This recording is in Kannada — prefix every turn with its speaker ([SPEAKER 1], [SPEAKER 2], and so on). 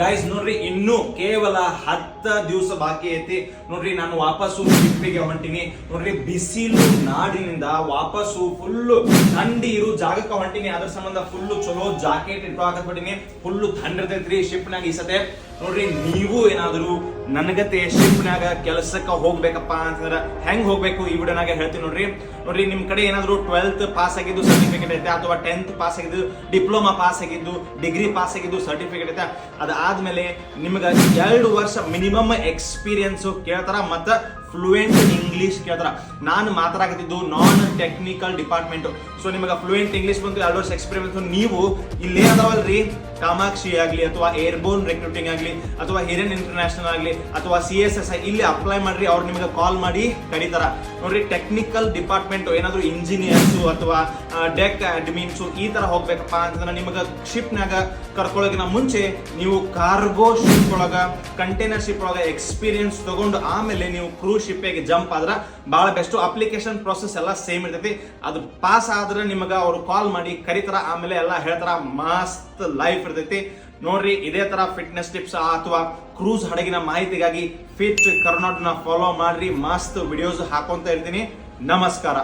[SPEAKER 1] ಗೈಸ್ ನೋಡ್ರಿ, ಇನ್ನು ಕೇವಲ ಹತ್ತ ದಿವಸ ಬಾಕಿ ಐತಿ. ನೋಡ್ರಿ, ನಾನು ವಾಪಸ್ಸು ಟ್ರಿಪ್ಪಿಗೆ ಹೊಂಟಿನಿ. ನೋಡ್ರಿ, ಬಿಸಿಲು ನಾಡಿನಿಂದ ವಾಪಸ್ಸು ಫುಲ್ಲು ಥಂಡಿ ಇರು ಜಾಗಕ್ಕೆ ಹೊಂಟಿನಿ. ಅದ್ರ ಸಂಬಂಧ ಫುಲ್ ಚಲೋ ಜಾಕೆಟ್ ಇಟ್ಟು ಫುಲ್ಲು ಫುಲ್ ಥಂಡ್ ಇರ್ತೈತ್ರಿ ಶಿಪ್ನಾಗ ಈ ಸತೆ. ನೋಡ್ರಿ, ನೀವು ಏನಾದ್ರು ನನಗತೆ ಶಿಪ್ನಾಗ ಕೆಲಸಕ್ಕೆ ಹೋಗ್ಬೇಕಪ್ಪ ಅಂತಂದ್ರೆ ಹೆಂಗ್ ಹೋಗ್ಬೇಕು ಈ ವಿಡಿಯೋನಾಗ ಹೇಳ್ತೀನಿ ನೋಡ್ರಿ. ನೋಡ್ರಿ, ನಿಮ್ ಕಡೆ ಏನಾದ್ರು ಟ್ವೆಲ್ತ್ ಪಾಸ್ ಆಗಿದ್ದು ಸರ್ಟಿಫಿಕೇಟ್ ಐತೆ ಅಥವಾ ಟೆಂತ್ ಪಾಸ್ ಆಗಿದ್ದು ಡಿಪ್ಲೊಮಾ ಪಾಸ್ ಆಗಿದ್ದು ಡಿಗ್ರಿ ಪಾಸ್ ಆಗಿದ್ದು ಸರ್ಟಿಫಿಕೇಟ್ ಐತೆ ಅದಾದ್ಮೇಲೆ ನಿಮ್ಗೆ ಎರಡು ವರ್ಷ ಮಿನಿಮಮ್ ಎಕ್ಸ್ಪೀರಿಯನ್ಸ್ ಕೇಳ್ತಾರ ಮತ್ತ ಫ್ಲೂಯೆಂಟ್ ಇಂಗ್ಲೀಷ್ ಕೇಳ್ತಾರ. ನಾನು ಮಾತಾಡಕತ್ತಿದ್ದು ನಾನ್ ಟೆಕ್ನಿಕಲ್ ಡಿಪಾರ್ಟ್ಮೆಂಟ್ ಸೊ ನಿಮಗೆ ಫ್ಲೂಯೆಂಟ್ ಇಂಗ್ಲೀಷ್ ಬಂತು, ಎರಡು ವರ್ಷ ಎಕ್ಸ್ಪೀರಿಯನ್ಸ್ ನೀವು ಇಲ್ಲೇ ಅದಾವಲ್ರಿ? ಕಾಮಾಕ್ಷಿ ಆಗಲಿ, ಅಥವಾ ಏರ್ಬೋನ್ ರೆಕ್ರೂಟಿಂಗ್ ಆಗಲಿ, ಅಥವಾ ಹಿರಿಯನ್ ಇಂಟರ್ನ್ಯಾಷನಲ್ ಆಗಲಿ, ಅಥವಾ ಸಿ ಎಸ್ ಎಸ್ ಇಲ್ಲಿ ಅಪ್ಲೈ ಮಾಡ್ರಿ, ಅವ್ರು ನಿಮಗೆ ಕಾಲ್ ಮಾಡಿ ಕರೀತಾರ. ನೋಡ್ರಿ ಟೆಕ್ನಿಕಲ್ ಡಿಪಾರ್ಟ್ಮೆಂಟ್ ಏನಾದ್ರು ಇಂಜಿನಿಯರ್ಸ್ ಅಥವಾ ಡೆಕ್ ಅಡ್ಮಿನ್ಸ್ ಈ ತರ ಹೋಗ್ಬೇಕಪ್ಪ ಅಂತಂದ್ರೆ ನಿಮಗೆ ಶಿಪ್ನಾಗ ಕರ್ಕೊಳ್ಳೋಕಿನ ಮುಂಚೆ ನೀವು ಕಾರ್ಗೋ ಶಿಪ್ ಒಳಗ ಕಂಟೈನರ್ ಶಿಪ್ ಒಳಗ ಎಕ್ಸ್ಪೀರಿಯನ್ಸ್ ತಗೊಂಡು ಆಮೇಲೆ ನೀವು ಕ್ರೂ ಶಿಪ್ಪಿಗೆ ಜಂಪ್ ಆದ್ರೆ ಬಹಳ ಬೆಸ್ಟ್ ಅಪ್ಲಿಕೇಶನ್ ಪ್ರೊಸೆಸ್ ಎಲ್ಲ ಸೇಮ್ ಇರ್ತೈತಿ. ಅದು ಪಾಸ್ ಆದ್ರೆ ನಿಮಗೆ ಅವರು ಕಾಲ್ ಮಾಡಿ ಕರಿತಾರ, ಆಮೇಲೆ ಎಲ್ಲ ಹೇಳ್ತಾರ, ಮಸ್ತ್ ಲೈಫ್ ಇರ್ತೈತಿ. ನೋಡ್ರಿ, ಇದೇ ತರ ಫಿಟ್ನೆಸ್ ಟಿಪ್ಸ್ ಅಥವಾ ಕ್ರೂಸ್ ಹಡಗಿನ ಮಾಹಿತಿಗಾಗಿ ಫಿಟ್ ಕರ್ನಾಟನ ಫಾಲೋ ಮಾಡ್ರಿ. ಮಸ್ತ್ ವಿಡಿಯೋಸ್ ಹಾಕೊಂತ ಇರ್ತೀನಿ. ನಮಸ್ಕಾರ.